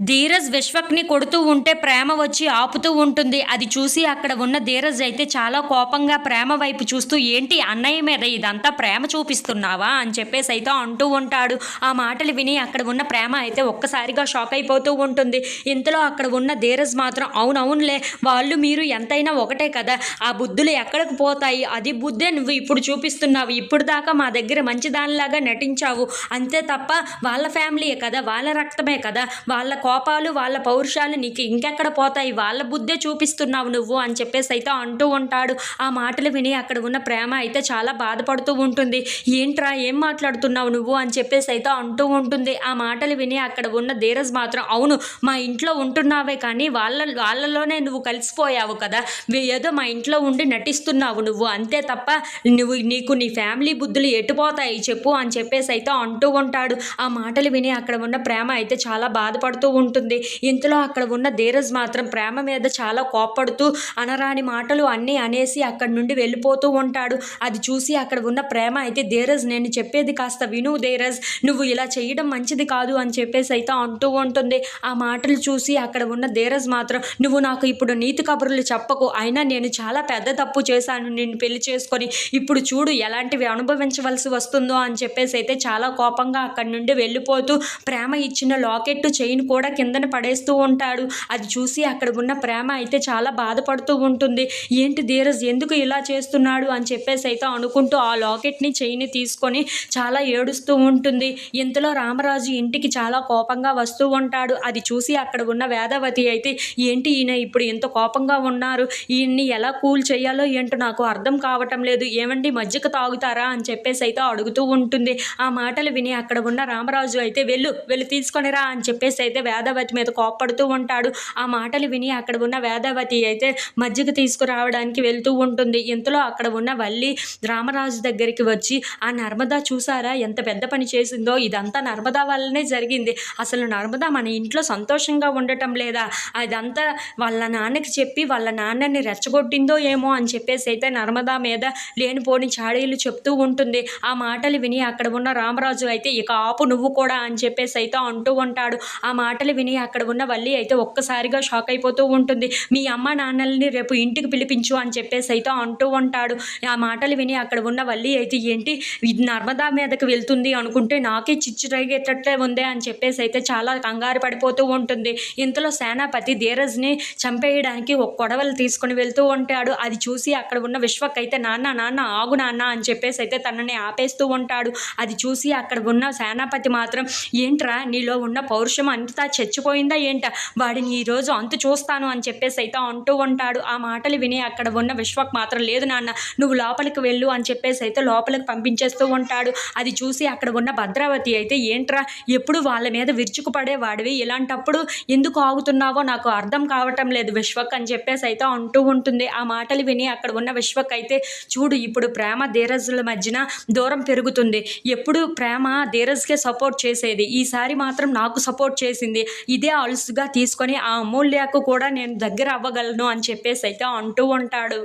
ధీరజ్ విశ్వక్ని కొడుతూ ఉంటే ప్రేమ వచ్చి ఆపుతూ ఉంటుంది. అది చూసి అక్కడ ఉన్న ధీరజ్ అయితే చాలా కోపంగా ప్రేమ వైపు చూస్తూ ఏంటి అన్నయ్య మీద ఇదంతా ప్రేమ చూపిస్తున్నావా? అని చెప్పేసి అయితే అంటూ ఉంటాడు. ఆ మాటలు విని అక్కడ ఉన్న ప్రేమ అయితే ఒక్కసారిగా షాక్ అయిపోతూ ఉంటుంది. ఇంతలో అక్కడ ఉన్న ధీరజ్ మాత్రం అవునవునులే వాళ్ళు మీరు ఎంతైనా ఒకటే కదా. ఆ బుద్ధులు ఎక్కడికి పోతాయి? అది బుద్ధే నువ్వు ఇప్పుడు చూపిస్తున్నావు. ఇప్పుడు దాకా మా దగ్గర మంచి దానిలాగా నటించావు. అంతే తప్ప వాళ్ళ ఫ్యామిలీయే కదా వాళ్ళ రక్తమే కదా. వాళ్ళ కోపాలు వాళ్ళ పౌరుషాలు నీకు ఇంకెక్కడ పోతాయి? వాళ్ళ బుద్ధే చూపిస్తున్నావు నువ్వు అని చెప్పేసి అయితే అంటూ ఉంటాడు. ఆ మాటలు విని అక్కడ ఉన్న ప్రేమ అయితే చాలా బాధపడుతూ ఉంటుంది. ఏంట్రా ఏం మాట్లాడుతున్నావు నువ్వు అని చెప్పేసి అయితే అంటూ ఉంటుంది. ఆ మాటలు విని అక్కడ ఉన్న ధీరజ్ మాత్రం అవును మా ఇంట్లో ఉంటున్నావే కానీ వాళ్ళ వాళ్ళలోనే నువ్వు కలిసిపోయావు కదా. ఏదో మా ఇంట్లో ఉండి నటిస్తున్నావు నువ్వు. అంతే తప్ప నువ్వు నీకు నీ ఫ్యామిలీ బుద్ధులు ఎటుపోతాయి చెప్పు అని చెప్పేసి అయితే అంటూ ఉంటాడు. ఆ మాటలు విని అక్కడ ఉన్న ప్రేమ అయితే చాలా బాధపడుతూ ఉంటుంది ఇంతలో అక్కడ ఉన్న ధీరజ్ మాత్రం ప్రేమ మీద చాలా కోప్పడుతూ అనరాని మాటలు అన్నీ అనేసి అక్కడి నుండి వెళ్ళిపోతూ ఉంటాడు. అది చూసి అక్కడ ఉన్న ప్రేమ అయితే ధీరజ్ నేను చెప్పేది కాస్త విను ధీరజ్ నువ్వు ఇలా చేయడం మంచిది కాదు అని చెప్పేసి అయితే అంటూ ఉంటుంది. ఆ మాటలు చూసి అక్కడ ఉన్న ధీరజ్ మాత్రం నువ్వు నాకు ఇప్పుడు నీతి కబుర్లు చెప్పకు. అయినా నేను చాలా పెద్ద తప్పు చేశాను నిన్ను పెళ్ళి చేసుకొని. ఇప్పుడు చూడు ఎలాంటివి అనుభవించవలసి వస్తుందో అని చెప్పేసి అయితే చాలా కోపంగా అక్కడి నుండి వెళ్ళిపోతూ ప్రేమ ఇచ్చిన లాకెట్ చైన్ కూడా కిందన పడేస్తూ ఉంటాడు. అది చూసి అక్కడ ఉన్న ప్రేమ అయితే చాలా బాధపడుతూ ఉంటుంది. ఏంటి ధీరజ్ ఎందుకు ఇలా చేస్తున్నాడు? అని చెప్పేసి అయితే అనుకుంటూ ఆ లాకెట్ని చెయ్యిని తీసుకొని చాలా ఏడుస్తూ ఉంటుంది. ఇంతలో రామరాజు ఇంటికి చాలా కోపంగా వస్తూ ఉంటాడు. అది చూసి అక్కడ ఉన్న వేదవతి అయితే ఏంటి ఈయన ఇప్పుడు ఎంత కోపంగా ఉన్నారు? ఈయన్ని ఎలా కూల్ చేయాలో ఏంటో నాకు అర్థం కావటం లేదు. ఏమండి మజ్జిగ తాగుతారా? అని చెప్పేసి అయితే అడుగుతూ ఉంటుంది. ఆ మాటలు విని అక్కడ ఉన్న రామరాజు అయితే వెళ్ళు వెళ్ళి తీసుకొనిరా అని చెప్పేసి అయితే వేదవతి మీద కోప్పడుతూ ఉంటాడు. ఆ మాటలు విని అక్కడ ఉన్న వేదవతి అయితే మజ్జిగ తీసుకురావడానికి వెళ్తూ ఉంటుంది. ఇంతలో అక్కడ ఉన్న వల్లి రామరాజు దగ్గరికి వచ్చి ఆ నర్మదా చూసారా? ఎంత పెద్ద పని చేసిందో. ఇదంతా నర్మదా వల్లనే జరిగింది. అసలు నర్మదా మన ఇంట్లో సంతోషంగా ఉండటం లేదా? అదంతా వాళ్ళ నాన్నకి చెప్పి వాళ్ళ నాన్నని రెచ్చగొట్టిందో ఏమో అని చెప్పేసి అయితే నర్మదా మీద లేనిపోని చాడీలు చెప్తూ ఉంటుంది. ఆ మాటలు విని అక్కడ ఉన్న రామరాజు అయితే ఇక ఆపు నువ్వు కూడా అని చెప్పేసి అయితే అంటూ ఉంటాడు. ఆ మాటలు విని అక్కడ ఉన్న వల్లి అయితే ఒక్కసారిగా షాక్ అయిపోతూ ఉంటుంది. మీ అమ్మ నాన్నల్ని రేపు ఇంటికి పిలిపించు అని చెప్పేసి అయితే అంటూ ఉంటాడు. ఆ మాటలు విని అక్కడ ఉన్న వల్లి అయితే ఏంటి? ఇది నర్మదా మీదకి వెళ్తుంది అనుకుంటే నాకే చిచ్చు రేగేటట్లే ఉంది అని చెప్పేసి అయితే చాలా కంగారు పడిపోతూ ఉంటుంది. ఇంతలో సేనాపతి ధీరజ్ని చంపేయడానికి ఒక కొడవలు తీసుకొని వెళ్తూ ఉంటాడు. అది చూసి అక్కడ ఉన్న విశ్వక్ అయితే నాన్న నాన్న ఆగు నాన్న అని చెప్పేసి అయితే తనని ఆపేస్తూ ఉంటాడు. అది చూసి అక్కడ ఉన్న సేనాపతి మాత్రం ఏంట్రా? నీలో ఉన్న పౌరుషం అంతా చచ్చిపోయిందా ఏంట? వాడిని ఈరోజు అంతు చూస్తాను అని చెప్పేసి అయితే అంటూ ఉంటాడు. ఆ మాటలు విని అక్కడ ఉన్న విశ్వక్ మాత్రం లేదు నాన్న నువ్వు లోపలికి వెళ్ళు అని చెప్పేసి అయితే లోపలికి పంపించేస్తూ ఉంటాడు. అది చూసి అక్కడ ఉన్న భద్రావతి అయితే ఏంట్రా ఎప్పుడు వాళ్ళ మీద విరుచుకుపడే వాడివి? ఇలాంటప్పుడు ఎందుకు ఆగుతున్నావో నాకు అర్థం కావటం లేదు విశ్వక్ అని చెప్పేసి అయితే అంటూ ఉంటుంది. ఆ మాటలు విని అక్కడ ఉన్న విశ్వక్ అయితే చూడు ఇప్పుడు ప్రేమ ధీరజుల మధ్యన దూరం పెరుగుతుంది. ఎప్పుడు ప్రేమ ధీరజ్కే సపోర్ట్ చేసేది. ఈసారి మాత్రం నాకు సపోర్ట్ చేసింది. ఇదే అలుసుగా తీసుకొని ఆ అమూల్యకు కూడా నేను దగ్గర అవ్వగలను అని చెప్పేసి అయితే అంటూ ఉంటాడు.